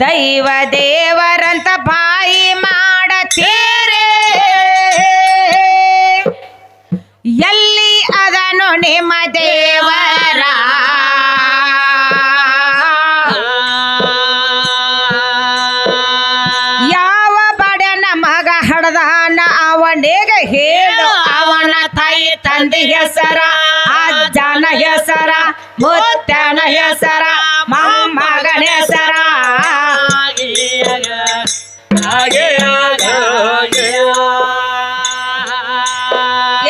ದೈವ ದೇವರಂತ ಬಾಯಿ ಅವನಿಗೆ ಹೇಳು. ಅವನ ತಾಯಿ ತಂದೆ ಹೆಸರ ಅಜ್ಜನ ಹೆಸರ ಮುತ್ತನ ಹೆಸರ ಮೊಮ್ಮಗನ ಹೆಸರ?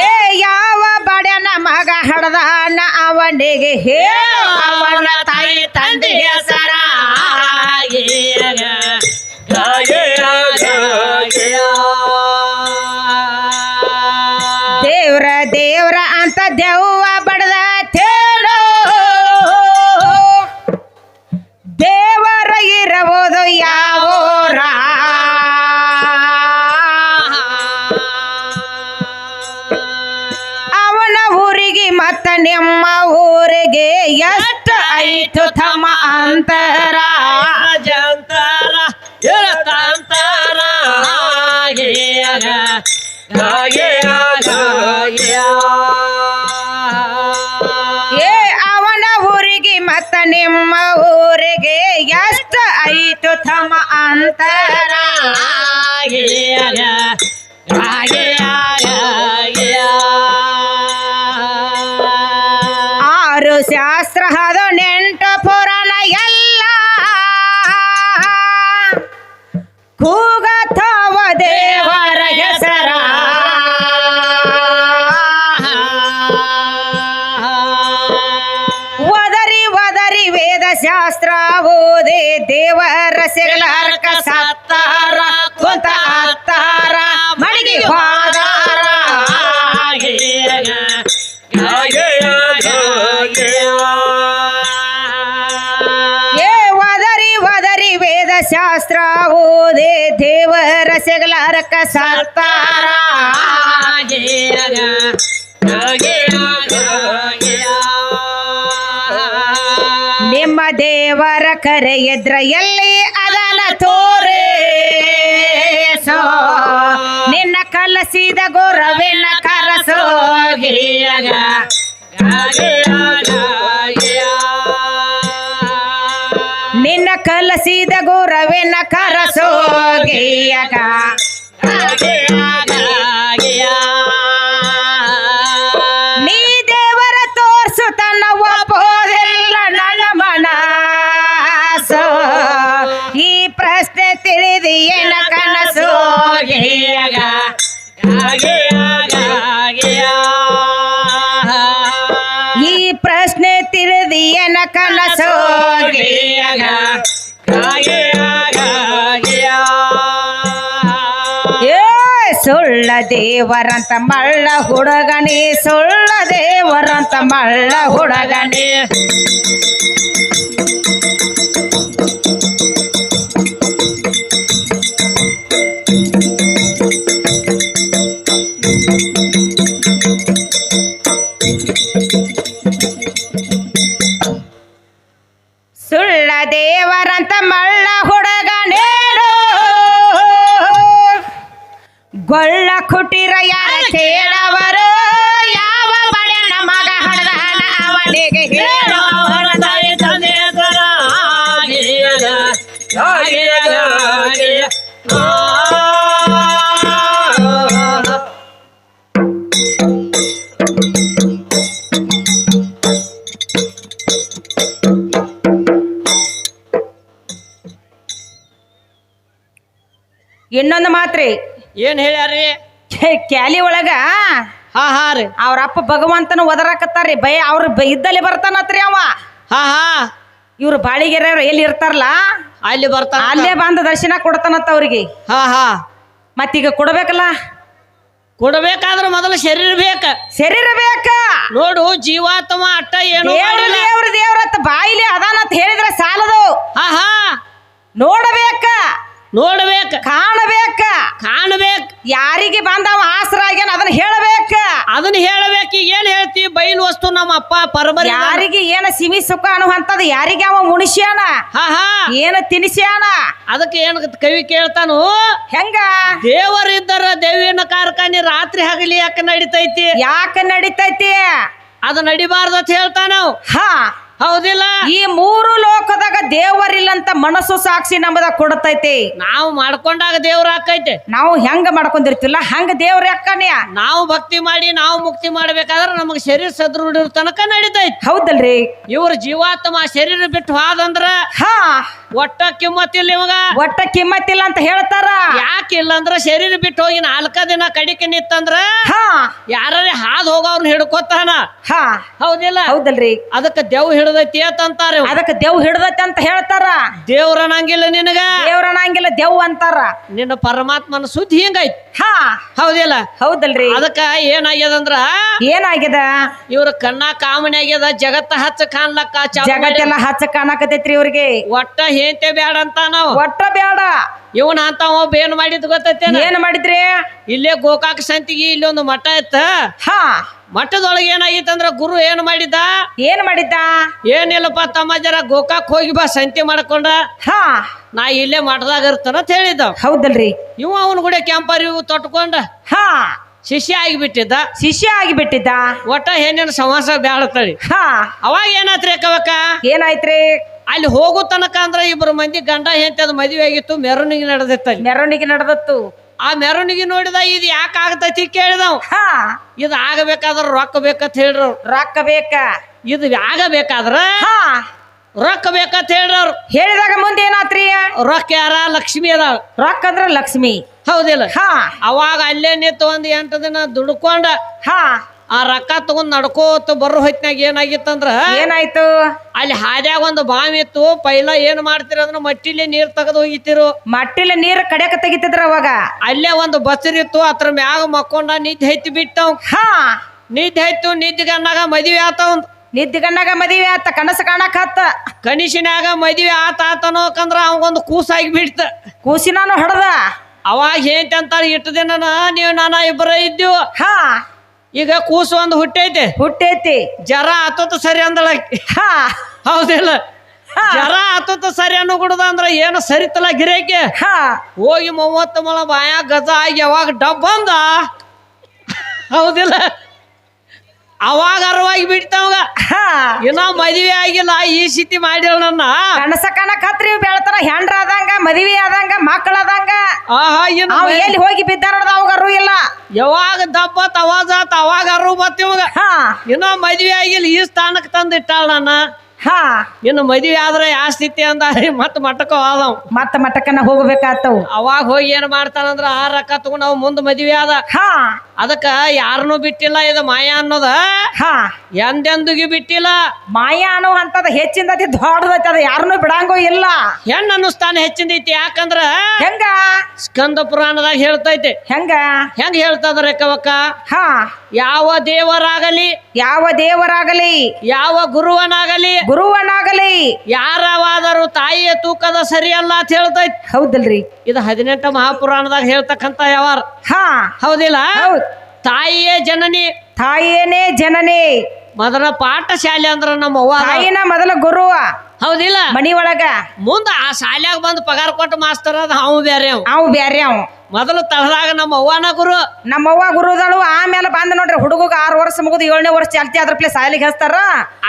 ಏ ಯಾವ ಬಡನ ಮಗ ಹಡದಾನ ಅವನಿಗೆ ಹೇಳು. ಅವನ ತಾಯಿ ತಂದೆ ಹೆಸರ? ಊರಿಗೆ ಮತ್ತ ನಿಮ್ಮ ಊರಿಗೆ ಎಷ್ಟು ಐತು ತಮ್ಮ ಅಂತರ? ಜಂತರ ಇರತಾಂತರ ಏ ಅವನ ಊರಿಗೆ ಮತ್ತ ನಿಮ್ಮ ಊರಿಗೆ ಎಷ್ಟು ಐತು ತಮ್ಮ ಅಂತರ? ಕೂಗತವ ದೇವರ ಹೆಸರ. ಒದರಿ ಒದರಿ ವೇದ ಶಾಸ್ತ್ರ ಓದೆ ದೇವರ ಸಿಗಲಾರ್ಕ ಸತ್ತಾರ ಎದ್ರ ಎಲ್ಲಿ ಅದನ ತೋರೆ ಸೋ. ನಿನ್ನ ಕಲಸಿದ ಗುರವಿನ ಕರಸೋಗಿಯಗ ನಿನ್ನ ಕಲಸಿದ ಗುರವಿನ ಕರಸೋಗಿಯಗ ನೀ ಸುಳ್ಳ ದೇವರಂತ ಮಳ್ಳ ಹುಡುಗನಿ ಸುಳ್ಳ ದೇವರಂತ ಮಳ್ಳ ಹುಡುಗನಿ. ಕುಟಿರ ಯಾರ ಕೇಳವರು? ಯಾವ ಬಡನ ಮಗ ಹಣ ಅವನಿಗೆ ಹೇಳು? ಇನ್ನೊಂದು ಮಾತ್ರೆ. ಏನ್ ಹೇಳ್ಯಾರಿ ಕ್ಯಾಲಿ ಒಳಗ? ಹಾ ಹಾ ರೀ. ಅವ್ರ ಅಪ್ಪ ಭಗವಂತನ ಒದರಾಕತ್ತಾರ್ರಿ. ಭಯ ಅವ್ರ ಬ- ಇದ್ದಲ್ಲಿ ಬರ್ತಾನತ್ರಿ ಅವ. ಹಾ ಹಾ. ಇವ್ರು ಬಾಳಿಗೆರೆ ಎಲ್ಲಿ ಇರ್ತಾರಲ್ಲ? ಅಲ್ಲಿ ಬರ್ತಾನ ಅಲ್ಲೇ ಬಂದ ದರ್ಶನ ಕೊಡ್ತಾನತ್ತ ಅವ್ರಿಗೆ. ಹಾ ಹಾ. ಮತ್ತೀಗ ಕೊಡ್ಬೇಕಲ್ಲ? ಕೊಡ್ಬೇಕಾದ್ರ ಮೊದಲು ಶರೀರ ಬೇಕ. ಶರೀರ ಬೇಕ? ನೋಡು ಜೀವಾತ್ಮ ಅಟ್ಟ ಏನು ದೇವ್ರ ಮಾಡಿಲ್ಲ. ದೇವ್ರ ದೇವ್ರತ್ ಬಾಯಿಲಿ ಅದಾನಂತ ಹೇಳಿದ್ರೆ ಸಾಲದು. ಹಾ ಹಾ. ನೋಡಬೇಕ. ನೋಡ್ಬೇಕ. ಕಾಣಬೇಕ. ಕಾಣ್ಬೇಕ. ಯಾರಿಗೆ ಬಂದವ ಆಸರಾಗ್ಯಾನ ಅದನ್ನ ಹೇಳಬೇಕ. ಅದನ್ನ ಹೇಳಬೇಕು ಏನ್ ಹೇಳ್ತಿ? ಬೈಲ್ ವಸ್ತು ನಮ್ಮ ಅಪ್ಪ ಪರಬರಿ ಯಾರಿಗೆ ಏನ ಸಿಮಿ ಸುಖ ಅನ್ನುವಂಥದ್ದು ಯಾರಿಗೆ ಅವ ಮುಣಿಸ್ಯಾನ ಹಾ ಹಾ. ಏನ ತಿನಿಸ್ಯಾನ ಅದಕ್ಕೆ ಏನ್ ಕವಿ ಕೇಳ್ತಾನು? ಹೆಂಗ? ದೇವರಿದ್ದರ ದೇವಿನ ಕಾರ್ಖಾನೆ ರಾತ್ರಿ ಹಗಲಿ ಯಾಕೆ ನಡಿತೈತಿ? ಯಾಕ ನಡಿತೈತಿ? ಅದು ನಡಿಬಾರ್ದು ಅಂತ ಹೇಳ್ತಾನ ಹಾ. ಹೌದಿಲ್ಲ? ಈ ಮೂರು ದೇವರಿಲ್ಲಂತ ಮನಸ್ಸು ಸಾಕ್ಷಿ ನಮ್ದ ಕೊಡತೈತಿ. ನಾವು ಮಾಡ್ಕೊಂಡಾಗ ದೇವ್ರ ಹಾಕೈತೆ. ನಾವು ಹೆಂಗ ಮಾಡ್ಕೊಂಡಿರ್ತಿಲ್ಲ ಹಂಗ ದೇವ್ರ ಅಕ್ಕನೇ. ನಾವು ಭಕ್ತಿ ಮಾಡಿ ನಾವು ಮುಕ್ತಿ ಮಾಡ್ಬೇಕಾದ್ರೆ ನಮಗೆ ಶರೀರ ಸದೃಢ ತನಕ ನಡೀತೈತಿ. ಹೌದಲ್ರಿ. ಇವ್ರ ಜೀವಾತ್ಮ ಶರೀರ ಬಿಟ್ಟು ಹೋದಂದ್ರ ಹಾ. ಒಟ್ಟ ಕಿಮ್ಮತ್ತಿಲ್ಲ ಇವಾಗ. ಒಟ್ಟ ಕಿಮ್ಮತ್ತಿಲ್ಲ ಅಂತ ಹೇಳ್ತಾರ. ಯಾಕೆ ಇಲ್ಲ ಅಂದ್ರ ಶರೀರ ಬಿಟ್ಟು ಹೋಗಿ ನಾಲ್ಕ ದಿನ ಕಡಿಕೆ ನಿತ್ತಂದ್ರ ಹಾ. ಯಾರೇ ಹಾದ್ ಹೋಗೋರ್ನ ಹಿಡ್ಕೊತಾನ. ಹಾ. ಹೌದಿಲ್ಲ? ಹೌದಲ್ರಿ. ಅದಕ್ಕೆ ದೇವ್ ಹಿಡ್ದೈತಿ ಅಂತಾರೆ ಅದಕ್ಕೆ ದೇವ್ ಹಿಡ್ದೈತಿ ಅಂತ ಹೇಳ್ತಾರ. ದೇವ್ರ ಅನ್ನಂಗಿಲ್ಲ ನಿನಗ? ದೇವ್ರ ಅನ್ನಂಗಿಲ್ಲ ದೇವ್ ಅಂತಾರ. ನಿನ್ನ ಪರಮಾತ್ಮನ ಸುದ್ದಿ ಹಿಂಗೈತಿ. ಹಾ. ಹೌದಿಲ್ಲ? ಹೌದಲ್ರಿ. ಅದಕ್ಕ ಏನಾಗ್ಯದಂದ್ರ ಏನಾಗ್ಯದ? ಇವ್ರ ಕಣ್ಣ ಕಾಮಣಿ ಆಗ್ಯದ ಜಗತ್ತ ಹಚ್ಚ ಕಾಣ್ಲಕ್ಕ ಜಗತ್ತೆಲ್ಲ ಹಚ್ಚ ಕಾಣಕತೈತ್ರಿ ಇವ್ರಿಗೆ. ಒಟ್ಟ ಹೇಂತೆ ಬ್ಯಾಡ ಅಂತ ನಾವು. ಒಟ್ಟ ಬೇಡ ಇವನ್ ಅಂತ ಒಬ್ಬ ಏನ್ ಮಾಡಿದ್ ಗೊತ್ತೈತೆ ಏನ್ ಮಾಡಿದ್ರಿ? ಇಲ್ಲೇ ಗೋಕಾಕ ಸಂತಿಗೆ ಇಲ್ಲಿ ಒಂದು ಮಠ ಇತ್ತ. ಹಾ. ಮಠದೊಳಗೆ ಏನಾಗಿತ್ತಂದ್ರ ಗುರು ಏನ್ ಮಾಡಿದ್ದ? ಏನ್ ಮಾಡಿದ್ದ? ಏನಿಲ್ಲಪ್ಪ ತಮ್ಮ ಜರ ಗೋಕಾಕ್ ಹೋಗಿ ಬಾ ಸಂತಿ ಮಾಡ್ಕೊಂಡ. ಹಾ. ನಾ ಇಲ್ಲೇ ಮಠದಾಗ ಇರ್ತಾನ ಅಂತ ಹೇಳಿದ್ದ ಹೌದಲ್ರಿ. ಇವ ಅವನ ಕೂಡ ಕೆಂಪರಿ ಇವು ತೊಟ್ಕೊಂಡ. ಹಾ. ಶಿಷ್ಯ ಆಗಿಬಿಟ್ಟಿದ್ದ. ಶಿಷ್ಯ ಆಗಿಬಿಟ್ಟಿದ್ದ. ಒಟ್ಟ ಹೆಣ್ಣಿನ ಸಮಾಸ ಬ್ಯಾಳತಳಿ ಹಾ. ಅವಾಗ ಏನಾತ್ರಿ ಕವಕ ಏನಾಯ್ತ್ರಿ? ಅಲ್ಲಿ ಹೋಗೋ ತನಕ ಅಂದ್ರೆ ಇಬ್ಬರು ಮಂದಿ ಗಂಡ ಹೆಂಡತಿ ಅದು ಮದುವೆ ಆಗಿತ್ತು ಮೆರವಣಿಗೆ ನಡೆದಿತ್ತು ಮೆರವಣಿಗೆ ನಡೆದತ್ತು. ಆ ಮೆರವಣಿಗೆ ನೋಡಿದ ಇದು ಯಾಕೆ ಆಗ್ತೈತಿ ಕೇಳಿದವ್? ಹಾ. ಇದು ಆಗಬೇಕಾದ್ರ ರೊಕ್ಕ ಬೇಕಂತ ಹೇಳ್ರು ರೊಕ್ಕ ಬೇಕ. ಇದು ಆಗಬೇಕಾದ್ರ ಹಾ. ರೊಕ್ಕ ಬೇಕಂತ ಹೇಳ್ರವ್ರು. ಹೇಳಿದಾಗ ಮುಂದೆ ಏನಾತ್ರಿ? ರೊಕ್ಕ ಯಾರ? ಲಕ್ಷ್ಮಿ ಅದಾವ ರೊಕ್ಕ ಅಂದ್ರ ಲಕ್ಷ್ಮಿ. ಹೌದಿಲ್ಲ. ಹಾ. ಅವಾಗ ಅಲ್ಲೇ ನಿಂತು ಒಂದ್ ಎಂಟು ದಿನ ದುಡ್ಕೊಂಡ ಹಾ. ಆ ರೊಕ್ಕ ತಗೊಂಡ್ ನಡ್ಕೋತ ಬರೋ ಹೊತ್ನಾಗ ಏನಾಗಿತ್ತಂದ್ರ ಏನಾಯ್ತು? ಅಲ್ಲಿ ಹಾದ್ಯಾಗ ಒಂದು ಬಾವಿ ಇತ್ತು ಪೈಲ ಏನ್ ಮಾಡ್ತೀರ ಅಂದ್ರೆ ಮಟ್ಟಿಲಿ ನೀರ್ ತೆಗೆದು ಹೋಗಿತ್ತಿರು. ಮಟ್ಟಿಲಿ ನೀರ್ ಕಡೆಕ ತೆಗಿತಿದ್ರ ಅವಾಗ? ಅಲ್ಲೇ ಒಂದು ಬಸ್ರಿ ಇತ್ತು ಅದ್ರ ಮ್ಯಾಗ ಮಕ್ಕೊಂಡ ನಿದ್ದೆ ಹೈತಿ ಬಿಟ್ಟವ್. ಹಾ. ನಿದ್ದೆ ಹೈತು ನಿದ್ದೆ ಗಣ್ಣಾಗ ಮದ್ವೆ ಆತವ್ ನಿದ್ದಿಗಣ್ಣಾಗ ಮದ್ವೆ ಆತ ಕನಸು ಕಾಣಕ್ ಹತ್ತ ಕನಿಷಿನಾಗ ಮದ್ವೆ ಆತ ಆತನೋಕಂದ್ರ ಅವಂಗೊಂದು ಕೂಸಾಗಿ ಬಿಡ್ತ. ಕೂಸಿನಾನು ಹೊಡೆದ? ಅವಾಗ ಏಂತ ಅಂತಾರ ಇಟ್ಟು ದಿನ ನೀವು ನಾನ ಇಬ್ಬರ ಇದ್ದೀವ. ಹಾ. ಈಗ ಕೂಸು ಒಂದು ಹುಟ್ಟೈತೆ. ಹುಟ್ಟೈತಿ. ಜರ ಆತೋತ ಸರಿ ಅಂದಳ ಹಾ. ಹೌದಿಲ್ಲ. ಜರ ಆತೋತ ಸರಿ ಅನ್ನೋ ಅಂದ್ರ ಏನು ಸರಿತಲ್ಲ ಗಿರೇಕೆ? ಹಾ. ಹೋಗಿ ಮೂವತ್ತು ಮೊಳ ಬಾಯ ಗಜ ಆಗಿ ಯಾವಾಗ ಡಬ್ ಬಂದ? ಹೌದಿಲ್ಲ. ಅವಾಗ ಅರವಾಗಿ ಬಿಡ್ತಾವಾಗ. ಹಾ. ಇನ್ನ ಮದುವೆ ಆಗಿಲ್ಲ ಈ ಸ್ಥಿತಿ ಮಾಡಿಲ್ಲ ನನ್ನ. ಕನಸ ಕತ್ರಿ ಬೆಳತನ ಹೆಂಡ್ರ ಆದಂಗ ಮದುವೆ ಆದಂಗ ಮಕ್ಕಳಾದಂಗ. ಆಹಾ ಇನ್ನು ಅವ್ ಎಲ್ಲಿ ಹೋಗಿ ಬಿದ್ದಾರ ಅವಾಗ ಅರ್ವ ಇಲ್ಲ. ಯಾವಾಗ ದಬ್ಬತ್ ತವಾಜ ಆತ ಅವಾಗ ಅರು ಬತ್ ಇವಾಗ ಹಾ. ಇನ್ನ ಮದ್ವೆ ಆಗಿಲ್ಲ ಈ ಸ್ಥಾನಕ್ಕೆ ತಂದು ಇಟ್ಟಾಳ ನನ್ನ. ಹಾ. ಇನ್ನು ಮದುವೆ ಆದ್ರೆ ಯಾವ ಸ್ಥಿತಿ ಅಂದ ಮತ್ ಮಟ್ಟಕ ಹೋದವ್. ಮತ್ತ ಮಟಕನ ಹೋಗ್ಬೇಕಾತವು. ಅವಾಗ ಹೋಗಿ ಏನ್ ಮಾಡ್ತಾನಂದ್ರ ಆ ರೊಕ್ಕ ತಗೊಂಡ್ ನಾವು ಮುಂದ್ ಮದ್ವೆ ಆದ. ಹಾ. ಅದಕ್ಕ ಯಾರನ್ನೂ ಬಿಟ್ಟಿಲ್ಲ ಇದು ಮಾಯಾ ಅನ್ನೋದ? ಹಾ. ಎಂದೆಂದಿಗೂ ಬಿಟ್ಟಿಲ್ಲ. ಮಾಯಾ ಅನ್ನೋ ಅಂತದ ಹೆಚ್ಚಿಂದತಿ ದೊಡ್ಡದೈತಿ ಅದ ಯಾರನ್ನೂ ಬಿಡಂಗೋ ಇಲ್ಲ. ಹೆಣ್ಣು ಅನ್ನಿಸ್ತಾನ ಹೆಚ್ಚಿಂದೈತಿ ಯಾಕಂದ್ರ? ಹೆಂಗ? ಸ್ಕಂದ ಪುರಾಣದಾಗ ಹೇಳ್ತೈತೆ. ಹೆಂಗ? ಹೆಂಗ್ ಹೇಳ್ತದ್ರ ಕವಕ್ಕ ಹಾ. ಯಾವ ದೇವರಾಗಲಿ ಯಾವ ದೇವರಾಗಲಿ ಯಾವ ಗುರುವನಾಗಲಿ ಗುರುವನಾಗಲಿ. ಯಾರವಾದರೂ ತಾಯಿಯ ತೂಕದ ಸರಿಯಲ್ಲ ಅಂತ ಹೇಳ್ತೈತಿ. ಹೌದಲ್ರಿ. ಇದು ಹದಿನೆಂಟು ಮಹಾಪುರಾಣದಾಗ ಹೇಳ್ತಕ್ಕಂತ ಯಾವ ಹಾ. ಹೌದಿಲ್ಲ? ಹೌದ್. ತಾಯಿಯೇ ಜನನಿ. ತಾಯಿಯೇನೇ ಜನನಿ. ಮೊದಲ ಪಾಠಶಾಲೆ ಅಂದ್ರ ನಮ್ಮ ಅವ್ವ ಅದಾಳ. ತಾಯಿನ ಮೊದಲ ಗುರು ಹೌದಿಲ್ಲ? ಮನಿ ಒಳಗ ಮುಂದ ಆ ಶಾಲ್ಯಾಗ ಬಂದು ಪಗಾರ ಕೊಟ್ಟು ಮಾಸ್ತರ್ ಅದ ಅವ್ ಬೇರೆ ಅವ್. ಅವ್ ಬ್ಯಾರೆ ಅವ್. ಮೊದಲು ತಳದಾಗ ನಮ್ಮ ಅವ್ವನ ಗುರು. ನಮ್ಮ ಅವ್ವ ಗುರುದಳು ಆಮೇಲೆ ಬಂದ ನೋಡ್ರಿ ಹುಡುಗಗ ಆರು ವರ್ಷ ಮುಗಿದು ಏಳನೇ ವರ್ಷ ಚಾಲ್ತಿ ಅದ್ರ ಪ್ಲೇ ಸಾಲಿಗೆ ಹಚ್ತಾರ.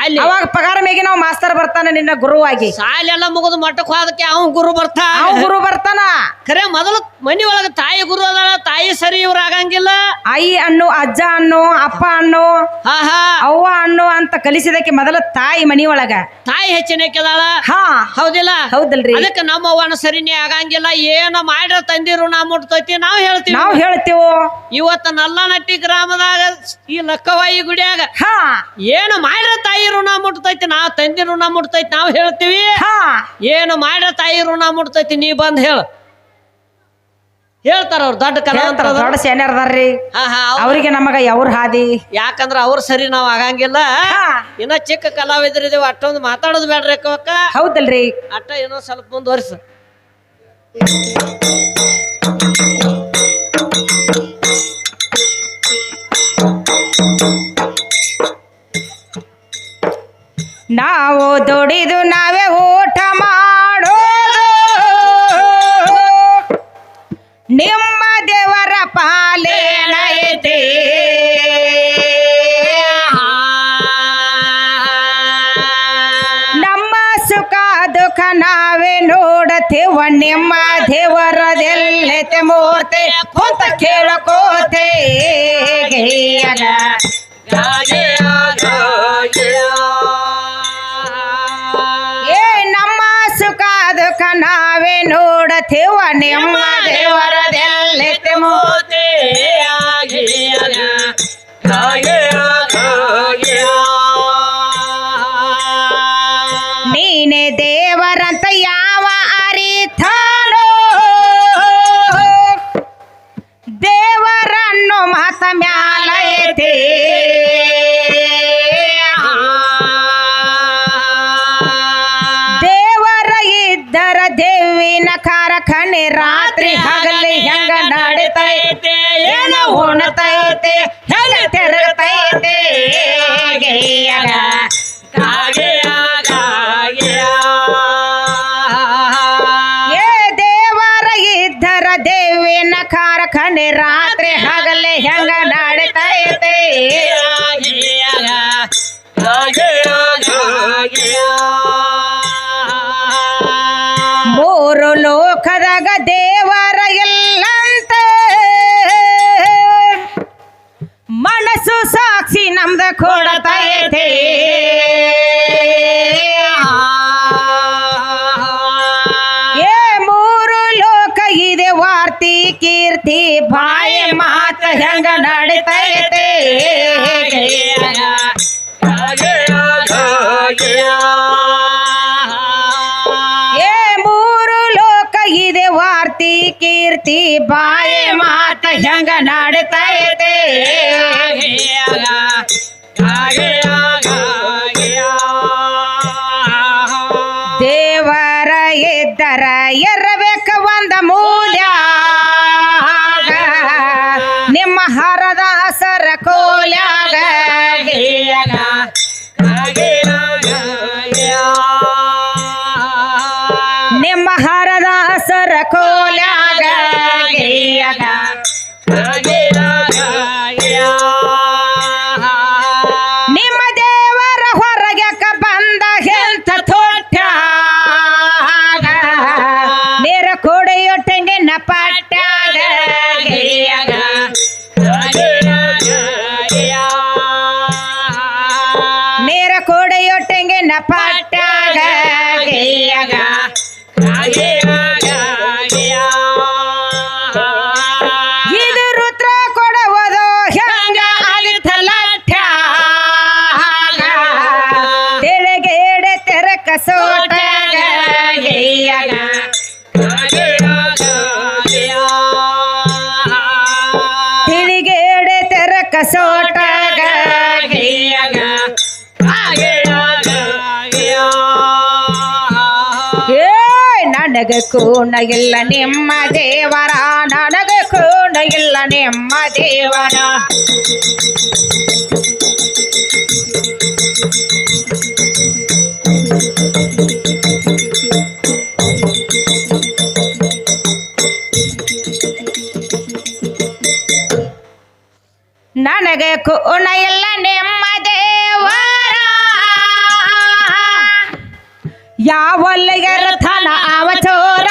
ಅಲ್ಲಿ. ಅವಾಗ ಪಗಾರ ಮೇಗಿ ನಾವು ಮಾಸ್ತರ್ ಬರ್ತಾನೆ ನಿನ್ನ ಗುರುವಾಗಿ. ಶಾಲೆಲ್ಲ ಮುಗಿದು ಮಟ್ಟಕ್ಕೆ ಹೋದಕ್ಕೆ ಅವನ್ ಗುರು ಬರ್ತಾ. ಅವ್ ಗುರು ಬರ್ತಾನ. ಖರೆ ಮೊದಲು ಮನಿ ಒಳಗ ತಾಯಿ ಗುರು ಅದಾಳ ತಾಯಿ ಸರಿ ಇವ್ರ ಆಗಂಗಿಲ್ಲ. ಐ ಅಣ್ಣು ಅಜ್ಜ ಅಣ್ಣು ಅಪ್ಪ ಅಣ್ಣು ಹಾ ಹಾ. ಅವ್ವ ಅಣ್ಣು ಅಂತ ಕಲಿಸಿದಕ್ಕೆ ಮೊದಲ ತಾಯಿ ಮನಿ ಒಳಗ. ತಾಯಿ ಹೆಚ್ಚಿನ ಕೆದಾಳ ಹಾ. ಹೌದಿಲ್ಲ? ಹೌದಲ್ರಿ. ಅದಕ್ಕೆ ನಮ್ಮ ಅವ್ವನ ಸರಿನೇ ಆಗಂಗಿಲ್ಲ. ಏನ ಮಾಡ್ರ ತಂದಿರು ನಾ ಮುಟ್ತೈತಿ ನಾವ್ ಹೇಳ್ತೀವಿ. ನಾವು ಹೇಳ್ತೇವೋ? ಇವತ್ತ ನಲ್ಲನಟ್ಟಿ ಗ್ರಾಮದಾಗ ಈ ಲಕ್ಕವಾಯಿ ಗುಡಿಯಾಗ ಹಾ. ಏನು ಮಾಡ್ರ ತಾಯಿ ಋಣ ಮುಟ್ತೈತಿ? ನಾವ್ ತಂದಿ ಋಣ ಮುಟ್ತೈತಿ ನಾವ್ ಹೇಳ್ತೀವಿ. ಹಾ. ಏನು ಮಾಡ್ರ ತಾಯಿ ಋಣ ಮುಟ್ತೈತಿ ನೀ ಬಂದ್ ಹೇಳ. ಹೇಳ್ತಾರ ಅವ್ರು ದೊಡ್ಡ ಕಲಾವಂತರ ದೊಡ್ಡ ಸೇನ್ಯರ್ ಅದಾರ್ರಿ. ಅವ್ರಿಗೆ ನಮಗ ಯಾವ್ರ ಹಾದಿ. ಯಾಕಂದ್ರ ಅವ್ರ ಸರಿ ನಾವ್ ಆಗಂಗಿಲ್ಲ. ಇನ್ನ ಚಿಕ್ಕ ಕಲಾವಿದರಿದೇವ ಅಷ್ಟೊಂದು ಮಾತಾಡೋದು ಬೇಡ್ರಿ ಹೌದಲ್ರಿ. ಅಟ್ಟ ಏನೋ ಸ್ವಲ್ಪ ಮುಂದುವರಿಸ. ನಾವು ದುಡಿದು ನಾವೇ ಊಟ ಮಾಡೋದು. ನಿಮ್ಮ ದೇವರ ಪಾಲೇನೈತೆ ನಮ್ಮ ಸುಖ ದುಃಖ ನಾವೇ ನೋಡತೇವ ನಿಮ್ಮ ದೇವರದೆಲ್ಲ ದೇವರದೆಲ್ಲತೆ ಮೂರ್ತಿ ಕುಂತ ಕೇಳಕೋತೆ ಕೋತೆ ಏ ನಮ್ಮ ಸುಖ ದುಃಖ ನಾವೇ ನೋಡತೇವ ನಿಮ್ಮ ದೇವರದೆಲ್ಲತೆ ಉಣತೈತೆ ಹೆಣ ತೆರತೈತೆ ಸಾಕ್ಷಿ ನಮ್ದ ಕೊಡತೈತೆ ಏ ಮೂರು ಲೋಕ ಇದೆ ವಾರ್ತಿ ಕೀರ್ತಿ ಬಾಯಿ ಮಾತ ಹೆಂಗ ನಡಿತೈತೆ ಏ ಮೂರು ಲೋಕ ಇದೆ ವಾರ್ತಿ ಕೀರ್ತಿ ಬಾಯಿ ಮಾತ ಹೆಂಗ ನಡಿತೈತೆ ದೇವರ ಪಟ್ಟಾಗ ಗೇಯಗ. ಇದು ರುದ್ರ ಕೊಡುವುದು ಹೆಂಗ ಅಲಿತಲ ತೆರ ಕಸೋಟ. ತಿಳಿಗೇಡೆ ಸೋಟಾಗ ನನಗ ಕೂಣ ಇಲ್ಲ ನಿಮ್ಮ ದೇವರ ನನಗ ಕೂಣ ಇಲ್ಲ ನಿಮ್ಮ ದೇವರ ನನಗೆ ಕೂಣ ಇಲ್ಲ ನಿಮ್ಮ ಯಾವಲ್ಲಿಗರ ರಥನ ಚೋರ?